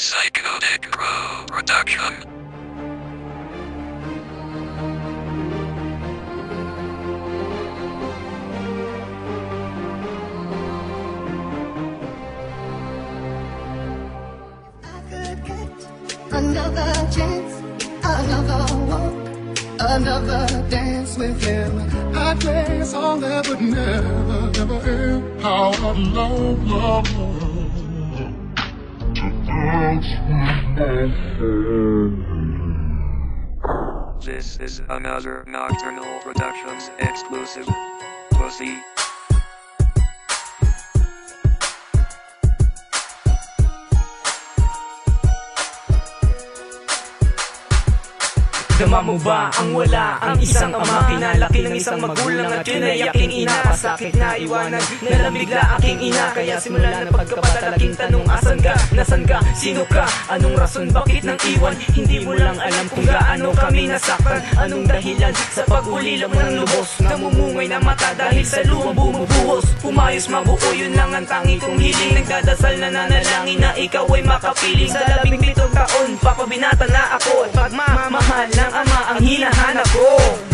Psychotic Pro Production. I could get another chance, another walk, another dance with him. I'd play a song that would never, never end. How I love, love, love This is another Nocturnal Productions exclusive. Pussy. Dama mo ba ang wala? Ang isang ama Pinalaki ng isang magulang at yun ay aking ina. Pasakit na iwanan, nalambigla aking ina. Kaya simula na pagkapatalaking tanong asan ka, nasan ka, sino ka? Anong rason, bakit nang iwan? Hindi mo lang alam kung gaano kami nasaktan. Anong dahilan? Sa pag-ulila mo ng lubos Namumungay na mata dahil sa luha bumubuhos. Pumayos mabuo yun lang ang tangi kong hiling. Nagdadasal na nanalangin na ikaw ay makapiling. Sa labing pitong taon, papabinata na ako. At pagmamahal ng ama ang hinahanap ko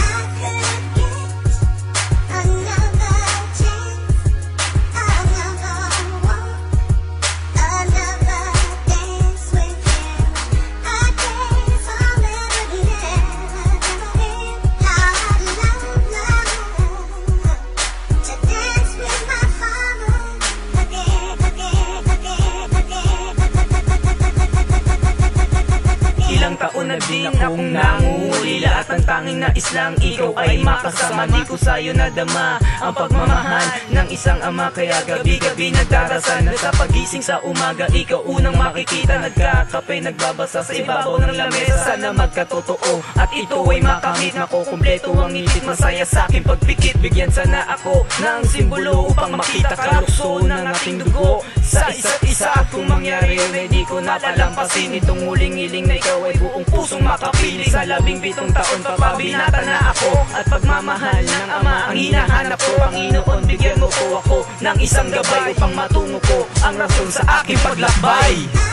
na din akong nangungulila At ang tanging nais lang ikaw ay makasama. Di ko sa'yo nadama ang pagmamahal ng isang ama. Kaya gabi-gabi nagdarasal na sa pagising sa umaga. Ikaw unang makikita Nagkakape, nagbabasa sa ibabaw ng lamesa. Sana magkatotoo at ito ay makamit. Makukumpleto ang ngipit Masaya sa aking pagpikit. Bigyan sana ako ng simbolo Upang makita kalukso ng ating dugo Sa isa't isa. At kung mangyari yun ay di ko napalampasin. Itong huling-hiling na ikaw ay buong pusong makapiling. Sa labing bitong taon papabinata na ako. At pagmamahal ng ama ang hinahanap ko. Panginoon bigyan mo po ako ng isang gabay Upang matungo ko ang rason sa aking paglakbay